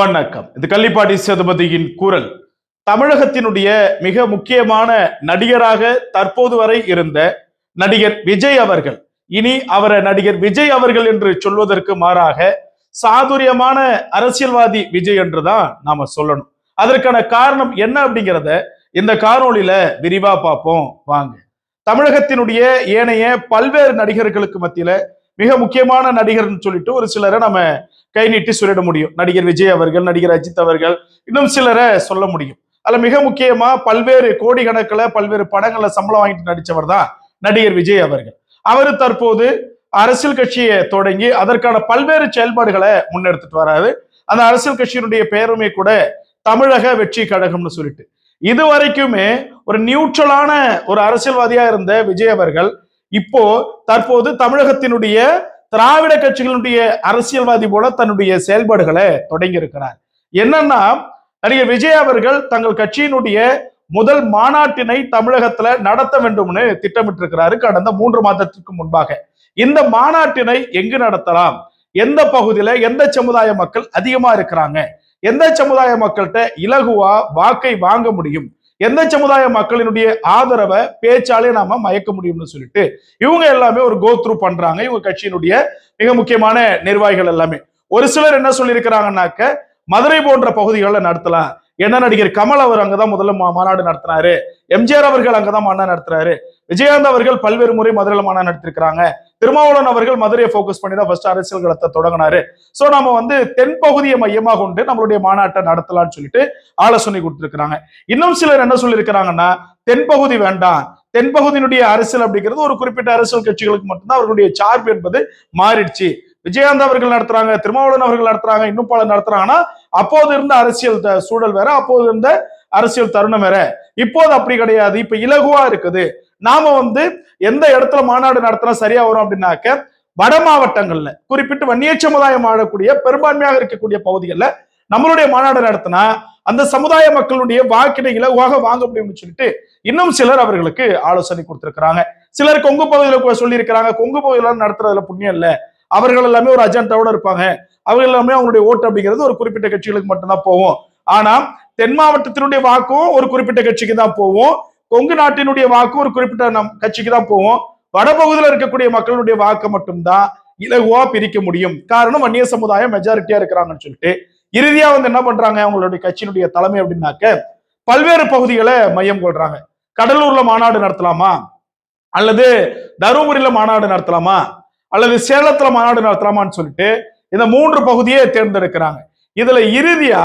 வணக்கம். இது கள்ளிப்பாட்டி சேதுபதியின் குரல். தமிழகத்தினுடைய மிக முக்கியமான நடிகராக தற்போது வரை இருந்த நடிகர் விஜய் அவர்கள். இனி அவரை நடிகர் விஜய் அவர்கள் என்று சொல்வதற்கு மாறாக சாதுரியமான அரசியல்வாதி விஜய் என்றுதான் நாம சொல்லணும். அதற்கான காரணம் என்ன அப்படிங்கிறத இந்த காணொளியில விரிவா பார்ப்போம். வாங்க. தமிழகத்தினுடைய ஏனைய பல்வேறு நடிகர்களுக்கு மத்தியில மிக முக்கியமான நடிகர்னு சொல்லிட்டு ஒரு சிலரை நம்ம கை நீட்டி சொல்லிட முடியும். நடிகர் விஜய் அவர்கள் நடிகர் அஜித் அவர்கள் இன்னும் சிலரை சொல்ல முடியும். அதில் மிக முக்கியமா பல்வேறு கோடிக்கணக்கில் பல்வேறு படங்களை சம்பளம் வாங்கிட்டு நடித்தவர் தான் நடிகர் விஜய் அவர்கள். அவர் தற்போது அரசியல் கட்சியை தொடங்கி அதற்கான பல்வேறு செயல்பாடுகளை முன்னெடுத்துட்டு வராது அந்த அரசியல் கட்சியினுடைய பேருமே கூட தமிழக வெற்றி கழகம்னு சொல்லிட்டு. இது வரைக்குமே ஒரு நியூட்ரலான ஒரு அரசியல்வாதியா இருந்த விஜய் அவர்கள் இப்போ தற்போது தமிழகத்தினுடைய திராவிட கட்சிகளுடைய அரசியல்வாதி போல தன்னுடைய செயல்பாடுகளை தொடங்கி இருக்கிறார் என்னன்னா நடிகர் விஜய் அவர்கள் தங்கள் கட்சியினுடைய முதல் மாநாட்டினை தமிழகத்துல நடத்த வேண்டும்னு திட்டமிட்டு இருக்கிறாரு கடந்த மூன்று மாதத்திற்கு முன்பாக. இந்த மாநாட்டினை எங்கு நடத்தலாம்? எந்த பகுதியில எந்த சமுதாய மக்கள் அதிகமா இருக்கிறாங்க? எந்த சமுதாய மக்கள்கிட்ட இலகுவா வாக்கை வாங்க முடியும்? எந்த சமுதாய மக்களினுடைய ஆதரவை பேச்சாலே நாம மயக்க முடியும்னு சொல்லிட்டு இவங்க எல்லாமே ஒரு கோத்ரூ பண்றாங்க. இவங்க கட்சியினுடைய மிக முக்கியமான நிர்வாகிகள் எல்லாமே. ஒரு சிலர் என்ன சொல்லியிருக்கிறாங்கன்னாக்க மதுரை போன்ற பகுதிகளில் நடத்தலாம். என்ன நடிகர் கமல் அவர் அங்கதான் முதல்ல மா- மாநாடு நடத்தினாரு. எம்ஜிஆர் அவர்கள் அங்கதான் மாநாடு நடத்துறாரு. விஜயகாந்த் அவர்கள் பல்வேறு முறை மதுரையில் மாநாடு நடத்திருக்கிறாங்க திருமாவளவன் அவர்கள் மதுரையை ஃபோக்கஸ் பண்ணி தான் ஃபர்ஸ்ட் அரசியல் களத்தை தொடங்கினாரு. ஸோ நம்ம வந்து தென்பகுதியை மையமாக கொண்டு நம்மளுடைய மாநாட்டை நடத்தலாம்னு சொல்லிட்டு ஆலோசனை கொடுத்துருக்கிறாங்க. இன்னும் சிலர் என்ன சொல்லியிருக்கிறாங்கன்னா தென்பகுதி வேண்டாம். தென்பகுதியினுடைய அரசியல் அப்படிங்கிறது ஒரு குறிப்பிட்ட அரசியல் கட்சிகளுக்கு மட்டும்தான் அவர்களுடைய சார்பு என்பது மாறிடுச்சு. விஜயகாந்த் அவர்கள் நடத்துறாங்க திருமாவளவன் அவர்கள் நடத்துறாங்க இன்னும் பல நடத்துறாங்கன்னா அப்போது இருந்த அரசியல் த- சூழல் வேற அப்போது இருந்த அரசியல் தருணம் வேற. இப்போது அப்படி கிடையாது. இப்ப இலகுவா இருக்குது. நாம வந்து எந்த இடத்துல மாநாடு நடத்தினா சரியா வரும் அப்படின்னாக்க வட மாவட்டங்கள்ல குறிப்பிட்டு வன்னிய சமுதாயம் ஆளக்கூடிய பெரும்பான்மையாக இருக்கக்கூடிய பகுதிகளில் நம்மளுடைய மாநாடு நடத்தினா அந்த சமுதாய மக்களுடைய வாக்கினைகளை இலகுவாக வாங்க முடியும்னு சொல்லிட்டு இன்னும் சிலர் அவர்களுக்கு ஆலோசனை கொடுத்திருக்கிறாங்க. சிலர் கொங்கு பகுதியில சொல்லியிருக்கிறாங்க. கொங்கு பகுதியில நடத்துறதுல புண்ணியம் இல்லை. அவர்கள் எல்லாமே ஒரு அஜெண்டாவோட இருப்பாங்க. அவங்க எல்லாமே அவங்களுடைய ஓட்டு அப்படிங்கிறது ஒரு குறிப்பிட்ட கட்சிகளுக்கு மட்டும்தான் போவோம் ஆனா தென் மாவட்டத்தினுடைய வாக்கும் ஒரு குறிப்பிட்ட கட்சிக்கு தான் போவோம் கொங்கு நாட்டினுடைய வாக்கு ஒரு குறிப்பிட்ட நம் கட்சிக்கு தான் போகும் வடபகுதியில் இருக்கக்கூடிய மக்களுடைய வாக்கை மட்டும்தான் இலகுவா பிரிக்க முடியும். காரணம் வன்னிய சமுதாயம் மெஜாரிட்டியா இருக்கிறாங்கன்னு சொல்லிட்டு. இறுதியா வந்து என்ன பண்றாங்க? அவங்களுடைய கட்சியினுடைய தலைமை அப்படின்னாக்க பல்வேறு பகுதிகளை மையம் கொள்றாங்க. கடலூர்ல மாநாடு நடத்தலாமா? அல்லது தருமபுரியில மாநாடு நடத்தலாமா? அல்லது சேலத்துல மாநாடு நடத்தலாமான்னு சொல்லிட்டு இந்த மூன்று பகுதியை தேர்ந்தெடுக்கிறாங்க. இதுல இறுதியா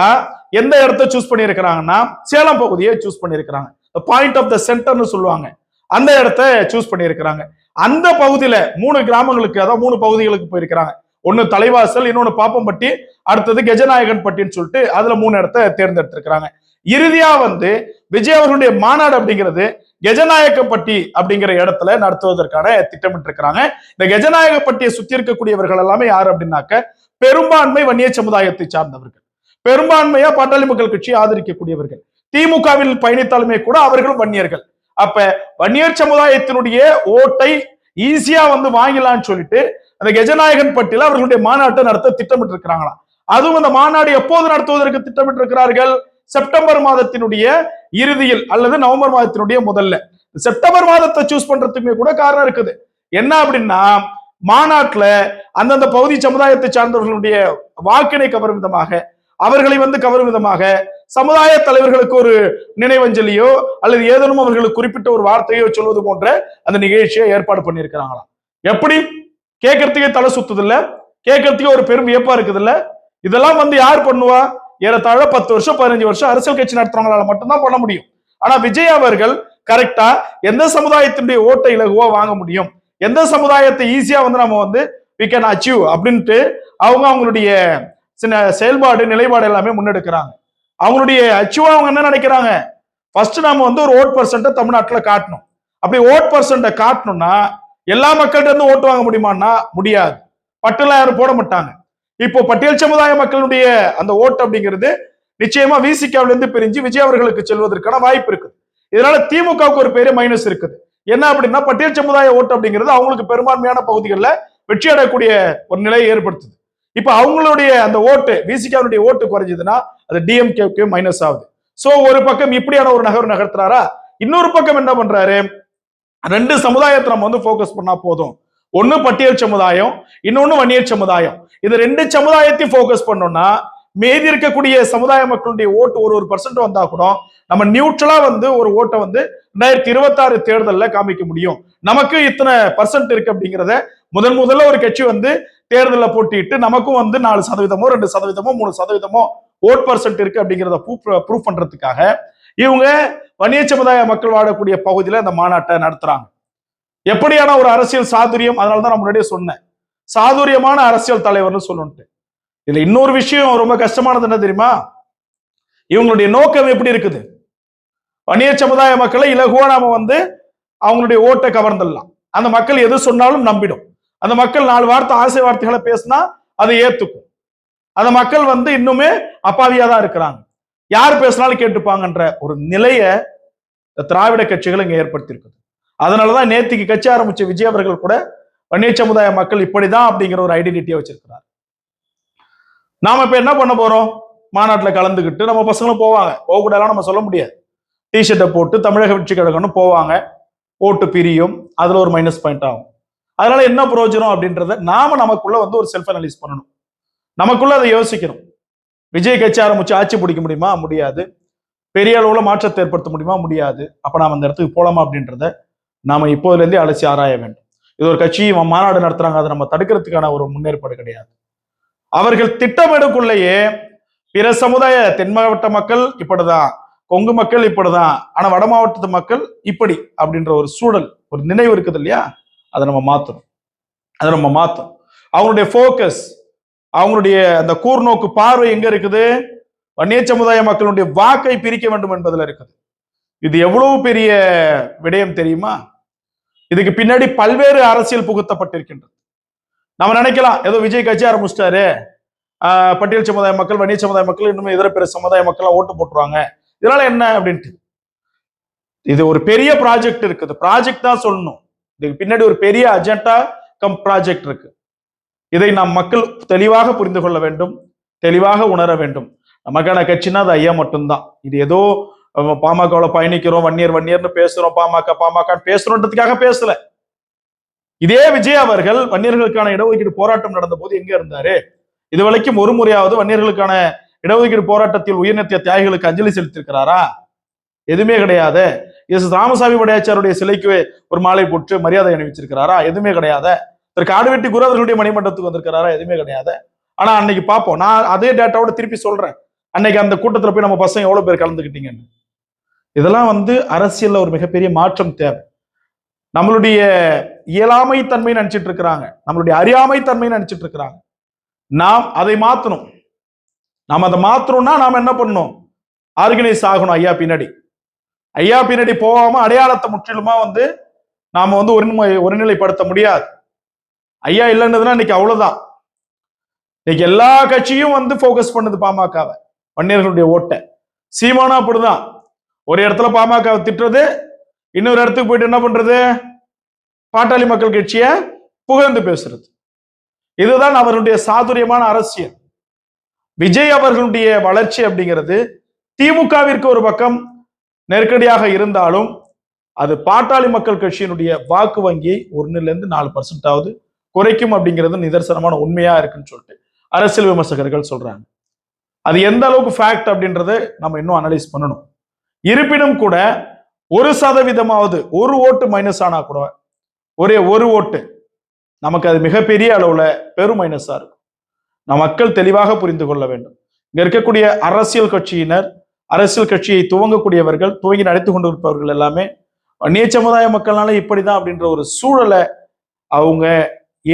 எந்த இடத்த சூஸ் பண்ணியிருக்கிறாங்கன்னா சேலம் பகுதியை சூஸ் பண்ணியிருக்கிறாங்க. பாயிண்ட் ஆஃப் த சென்டர்னு சொல்லுவாங்க. அந்த இடத்த சூஸ் பண்ணியிருக்கிறாங்க. அந்த பகுதியில மூணு கிராமங்களுக்கு அதாவது மூணு பகுதிகளுக்கு போயிருக்கிறாங்க. ஒன்னு தலைவாசல் இன்னொன்னு பாப்பம்பட்டி அடுத்தது கெஜநாயகன் பட்டின்னு சொல்லிட்டு அதுல மூணு இடத்த தேர்ந்தெடுத்திருக்கிறாங்க. இறுதியா வந்து விஜய் அவர்களுடைய மாநாடு அப்படிங்கிறது கெஜநாயக்கப்பட்டி அப்படிங்கிற இடத்துல நடத்துவதற்கான திட்டமிட்டு இருக்கிறாங்க இந்த கெஜநாயகப்பட்டியை சுத்தி இருக்கக்கூடியவர்கள் எல்லாமே யாரு அப்படின்னாக்க பெரும்பான்மை வன்னிய சமுதாயத்தை சார்ந்தவர்கள். பெரும்பான்மையா பாட்டாளி மக்கள் கட்சி ஆதரிக்கக்கூடியவர்கள். திமுகவில் பயணித்தாலுமே கூட அவர்களும் வன்னியர்கள். அப்ப வன்னியர் சமுதாயத்தினுடைய ஓட்டை ஈஸியா வந்து வாங்கலாம்னு சொல்லிட்டு அந்த கெஜநாயகன் பட்டியல அவர்களுடைய மாநாட்டை நடத்த திட்டமிட்டு இருக்கிறாங்களாம் அதுவும் அந்த மாநாடு எப்போது நடத்துவதற்கு திட்டமிட்டு இருக்கிறார்கள் செப்டம்பர் மாதத்தினுடைய இறுதியில் அல்லது நவம்பர் மாதத்தினுடைய முதல்ல. செப்டம்பர் மாதத்தை சூஸ் பண்றதுக்குமே கூட காரணம் இருக்குது. என்ன அப்படின்னா மாநாட்டில் அந்தந்த பகுதி சமுதாயத்தை சார்ந்தவர்களுடைய வாக்கினை கவரும் விதமாக அவர்களை வந்து கவரும் விதமாக சமுதாய தலைவர்களுக்கு ஒரு நினைவஞ்சலியோ அல்லது ஏதேனும் அவர்களுக்கு குறிப்பிட்ட ஒரு வார்த்தையோ சொல்வது போன்ற அந்த நிகழ்ச்சியை ஏற்பாடு பண்ணியிருக்கிறாங்களாம். எப்படி? கேட்கறதுக்கே தலை சுத்துது இல்ல கேட்கறதுக்கே ஒரு பெரும் வியப்பா இருக்குது இல்ல இதெல்லாம் வந்து யார் பண்ணுவா? ஏறத்தாழ பத்து வருஷம் பதினஞ்சு வருஷம் அரசியல் கட்சி நடத்துறவங்களால மட்டும்தான் பண்ண முடியும். ஆனா விஜய் அவர்கள் கரெக்டா எந்த சமுதாயத்தினுடைய ஓட்டை இலகுவா வாங்க முடியும்? எந்த சமுதாயத்தை ஈஸியா வந்து நம்ம வந்து வி கேன் அச்சீவ் அப்படின்ட்டு அவங்க அவங்களுடைய சின்ன செயல்பாடு நிலைப்பாடு எல்லாமே முன்னெடுக்கிறாங்க. அவங்களுடைய அச்சீவா அவங்க என்ன நினைக்கிறாங்க? ஃபர்ஸ்ட் நாம வந்து ஒரு ஓட் பர்சன்ட்டை தமிழ்நாட்டில் காட்டணும். அப்படி ஓட் பர்சன்ட்டை காட்டணும்னா எல்லா மக்கள்கிட்ட இருந்து ஓட்டு வாங்க முடியுமான்னா முடியாது. பட்டெல்லாம் யாரும் போட மாட்டாங்க. இப்போ பட்டியல் சமுதாய மக்களுடைய அந்த ஓட்டு அப்படிங்கிறது நிச்சயமா விசிகாவில இருந்து பிரிஞ்சு விஜய் அவர்களுக்கு செல்வதற்கான வாய்ப்பு இருக்குது. இதனால திமுகவுக்கு ஒரு பெரிய மைனஸ் இருக்குது. என்ன அப்படின்னா பட்டியல் சமுதாய ஓட்டு அப்படிங்கிறது அவங்களுக்கு பெரும்பான்மையான பகுதிகளில் வெற்றி அடையக்கூடிய ஒரு நிலையை ஏற்படுத்துது. இப்ப அவங்களுடைய அந்த ஓட்டு விசிகாவுடைய ஓட்டு குறைஞ்சதுன்னா அது டிஎம்கேக்கு மைனஸ் ஆகுது. சோ ஒரு பக்கம் இப்படியான ஒரு நகர் நகர்த்துறாரா? இன்னொரு பக்கம் என்ன பண்றாரு? ரெண்டு சமுதாயத்தை நம்ம வந்து போக்கஸ் பண்ணா போதும். ஒண்ணு பட்டியல் சமுதாயம் இன்னொன்னு வன்னியர் சமுதாயம். இது ரெண்டு சமுதாயத்தையும் போக்கஸ் பண்ணோம்னா மீதி இருக்கக்கூடிய சமுதாய மக்களுடைய ஓட்டு ஒரு ஒரு பர்சன்ட் வந்தா கூட நம்ம நியூட்ரலா வந்து ஒரு ஓட்டை வந்து ரெண்டாயிரத்தி இருபத்தாறு தேர்தல்ல காமிக்க முடியும். நமக்கு இத்தனை பர்சன்ட் இருக்கு அப்படிங்கிறத முதன் முதல்ல ஒரு கட்சி வந்து தேர்தலில் போட்டிட்டு நமக்கும் வந்து நாலு சதவீதமோ ரெண்டு சதவீதமோ மூணு சதவீதமோ ஓட் பர்சன்ட் இருக்கு அப்படிங்கிறத ப்ரூவ் பண்றதுக்காக இவங்க வன்னிய சமுதாய மக்கள் வாழக்கூடிய பகுதியில இந்த மாநாட்டை நடத்துறாங்க. எப்படியான ஒரு அரசியல் சாதுரியம்? அதனால தான் நான் முன்னாடியே சொன்னேன். சாதுரியமான அரசியல் தலைவர்னு சொல்லணுட்டு இதுல இன்னொரு விஷயம் ரொம்ப கஷ்டமானது என்ன தெரியுமா? இவங்களுடைய நோக்கம் எப்படி இருக்குது? வன்னிய சமுதாய மக்களை இலகுவா நாம வந்து அவங்களுடைய ஓட்டை கவர்ந்துடலாம். அந்த மக்கள் எது சொன்னாலும் நம்பிடும். அந்த மக்கள் நாலு வார்த்தை ஆசை வார்த்தைகளை பேசினா அதை ஏத்துக்கும். அந்த மக்கள் வந்து இன்னுமே அப்பாவியா தான் இருக்கிறாங்க. யார் பேசினாலும் கேட்டுப்பாங்கன்ற ஒரு நிலைய திராவிட கட்சிகள் இங்க ஏற்படுத்தியிருக்குது. அதனாலதான் நேத்திக்கு கட்சி ஆரம்பிச்ச விஜய் அவர்கள் கூட வன்னிய சமுதாய மக்கள் இப்படிதான் அப்படிங்கிற ஒரு ஐடென்டிட்டியை வச்சிருக்கிறார். நாம இப்ப என்ன பண்ண போறோம்? மாநாட்டில் கலந்துக்கிட்டு நம்ம பசங்களும் போவாங்க. போகக்கூடாதுலாம் நம்ம சொல்ல முடியாது. டிஷர்ட்டை போட்டு தமிழக வெற்றி கழகம்னு போவாங்க. ஓட்டு பிரியும். அதில் ஒரு மைனஸ் பாயிண்ட் ஆகும். அதனால என்ன பிரயோஜனம் அப்படின்றத நாம நமக்குள்ள வந்து ஒரு செல்ஃப் அனலைஸ் பண்ணணும். நமக்குள்ள அதை யோசிக்கணும். விஜய் கட்சி ஆரம்பிச்சு ஆட்சி பிடிக்க முடியுமா? முடியாது. பெரிய அளவுல மாற்றத்தை ஏற்படுத்த முடியுமா? முடியாது. அப்போ நாம் அந்த இடத்துக்கு போகலாமா அப்படின்றத நாம இப்போதுலேருந்தே அலசி ஆராய வேண்டும். இது ஒரு கட்சி மாநாடு நடத்துறாங்க. அதை நம்ம தடுக்கிறதுக்கான ஒரு முன்னேற்பாடு கிடையாது. அவர்கள் திட்டமிடக்குள்ளேயே பிற சமுதாய தென் மாவட்ட மக்கள் இப்படிதான். கொங்கு மக்கள் இப்படிதான் ஆனா வட மாவட்டத்து மக்கள் இப்படி அப்படின்ற ஒரு சூழல் ஒரு நினைவு இருக்குது இல்லையா? அதை நம்ம மாத்தணும். அதை நம்ம மாத்தணும். அவங்களுடைய ஃபோக்கஸ் அவங்களுடைய அந்த கூர்நோக்கு பார்வை எங்க இருக்குது? வன்னிய சமுதாய மக்களுடைய வாக்கை பிரிக்க வேண்டும் என்பதில் இருக்குது. இது எவ்வளவு பெரிய விடயம் தெரியுமா? இதுக்கு பின்னாடி பல்வேறு அரசியல் புகுத்தப்பட்டிருக்கின்றது. நம்ம நினைக்கலாம் ஏதோ விஜய் கட்சி ஆரம்பிச்சிட்டாரு. ஆஹ் பட்டியல் சமுதாய மக்கள் வன்னிய சமுதாய மக்கள் இன்னும் இதர பிற சமுதாய மக்கள் ஓட்டு போட்டுருவாங்க. இதனால என்ன அப்படின்ட்டு. இது ஒரு பெரிய ப்ராஜெக்ட் இருக்குது. ப்ராஜெக்ட் தான் சொல்லணும். இதுக்கு பின்னாடி ஒரு பெரிய அஜெண்டா கம் ப்ராஜெக்ட் இருக்கு. இதை நாம் மக்கள் தெளிவாக புரிந்து கொள்ள வேண்டும். தெளிவாக உணர வேண்டும். நமக்கான கட்சினா அது ஐயா மட்டும்தான். இது ஏதோ பாமகவில் பயணிக்கிறோம் வன்னியர் வன்னியர்னு பேசுறோம் பாமக பாமகன்னு பேசுறோன்றதுக்காக பேசல. இதே விஜய் அவர்கள் வன்னியர்களுக்கான இடஒதுக்கீடு போராட்டம் நடந்த போது எங்க இருந்தாரு? இது வரைக்கும் ஒரு முறையாவது வன்னியர்களுக்கான இடஒதுக்கீடு போராட்டத்தில் உயிர்நீத்த தியாகிகளுக்கு அஞ்சலி செலுத்திருக்கிறாரா எதுவுமே கிடையாது. எஸ் ராமசாமி படையாச்சாருடைய சிலைக்கு ஒரு மாலை போட்டு மரியாதை அணிவிச்சிருக்கிறாரா? எதுவுமே கிடையாது. திரு காடுவெட்டி குரு அவர்களுடைய மணிமண்டபத்துக்கு வந்திருக்கிறாரா? எதுவுமே கிடையாது. ஆனா அன்னைக்கு பார்ப்போம் நான் அதே டேட்டாவோட திருப்பி சொல்றேன். அன்னைக்கு அந்த கூட்டத்துல போய் நம்ம பசங்க எவ்வளவு பேர் கலந்துக்கிட்டீங்கன்னு. இதெல்லாம் வந்து அரசியல்ல ஒரு மிகப்பெரிய மாற்றம் தேவை. நம்மளுடைய இயலாமை தன்மைன்னு நினைச்சிட்டு இருக்கிறாங்க. நம்மளுடைய அறியாமை தன்மைன்னு நினைச்சிட்டு இருக்கிறாங்க. நாம் அதை மாத்தணும். நாம் அதை மாத்தணும்னா நாம் என்ன பண்ணணும்? ஆர்கனைஸ் ஆகணும் ஐயா பின்னாடி. ஐயா பின்னாடி போகாம அடையாளத்தை முற்றிலுமா வந்து நாம வந்து ஒருமை ஒருநிலைப்படுத்த முடியாது. ஐயா இல்லைன்னதுன்னா இன்னைக்கு அவ்வளவுதான். இன்னைக்கு எல்லா கட்சியும் வந்து ஃபோக்கஸ் பண்ணுது பாமகவை வன்னியர்களுடைய ஓட்டை. சீமானா அப்படிதான். ஒரு இடத்துல பாமகவை திட்டுறது இன்னொரு இடத்துக்கு போயிட்டு என்ன பண்றது? பாட்டாளி மக்கள் கட்சியை புகழ்ந்து பேசுறது. இதுதான் அவருடைய சாதுரியமான அரசியல். விஜய் அவர்களுடைய வளர்ச்சி அப்படிங்கிறது திமுகவிற்கு ஒரு பக்கம் நெருக்கடியாக இருந்தாலும் அது பாட்டாளி மக்கள் கட்சியினுடைய வாக்கு வங்கி ஒன்னுல இருந்து நாலு பர்சன்ட் ஆகுது குறைக்கும் அப்படிங்கிறது நிதர்சனமான உண்மையா இருக்குன்னு சொல்லிட்டு அரசியல் விமர்சகர்கள் சொல்றாங்க. அது எந்த அளவுக்கு ஃபேக்ட் அப்படின்றத நம்ம இன்னும் அனலைஸ் பண்ணணும். இருப்பினும் கூட ஒரு சதவீதமாவது ஒரு ஓட்டு மைனஸ் ஆனா கூட ஒரே ஒரு ஓட்டு நமக்கு அது மிகப்பெரிய அளவுல பெரும் மைனஸா இருக்கும். நம் மக்கள் தெளிவாக புரிந்து கொள்ள வேண்டும். இங்க இருக்கக்கூடிய அரசியல் கட்சியினர் அரசியல் கட்சியை துவங்கக்கூடியவர்கள் துவங்கி நடத்தி கொண்டிருப்பவர்கள் எல்லாமே அந்நிய சமுதாய மக்கள்னால இப்படிதான் அப்படின்ற ஒரு சூழலை அவங்க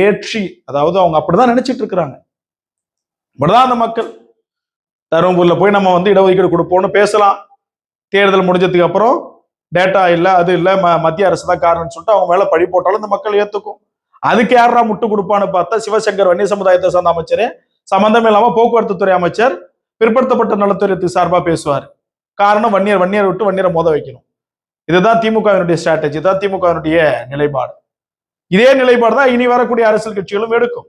ஏற்றி அதாவது அவங்க அப்படிதான் நினைச்சிட்டு இருக்கிறாங்க. இப்படிதான் அந்த மக்கள் தருமபுரியில் போய் நம்ம வந்து இடஒதுக்கீடு கொடுப்போம்னு பேசலாம். தேர்தல் முடிஞ்சதுக்கு அப்புறம் டேட்டா இல்லை அது இல்லை ம மத்திய அரசு தான் காரணம்னு சொல்லிட்டு அவங்க மேலே பழி போட்டாலும் இந்த மக்கள் ஏற்றுக்கும் அதுக்கு யாரா முட்டு கொடுப்பான்னு பார்த்தா சிவசங்கர் வன்னிய சமுதாயத்தை சார்ந்த அமைச்சர். சம்பந்தம் இல்லாம போக்குவரத்து துறை அமைச்சர் பிற்படுத்தப்பட்ட நலத்துறை சார்பா பேசுவார். காரணம் வன்னியர் வன்னியர் விட்டு வன்னியரை மோத வைக்கணும். இதுதான் திமுகவினுடைய ஸ்ட்ராட்டஜி தான் திமுகவினுடைய நிலைப்பாடு. இதே நிலைப்பாடு தான் இனி வரக்கூடிய அரசியல் கட்சிகளும் எடுக்கும்.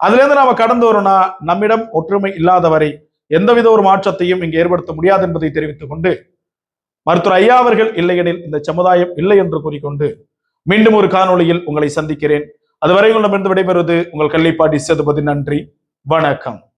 அதுல இருந்து நாம கடந்து வரோம்னா நம்மிடம் ஒற்றுமை இல்லாதவரை எந்தவித ஒரு மாற்றத்தையும் இங்கு ஏற்படுத்த முடியாது என்பதை தெரிவித்துக் கொண்டு மருத்துவர் ஐயா அவர்கள் இல்லையெனில் இந்த சமுதாயம் இல்லை என்று கூறிக்கொண்டு மீண்டும் ஒரு காணொளியில் உங்களை சந்திக்கிறேன். அதுவரை உங்களிடமிருந்து விடைபெறுவது உங்கள் கள்ளிப்பாடி சேதுபதி. நன்றி. வணக்கம்.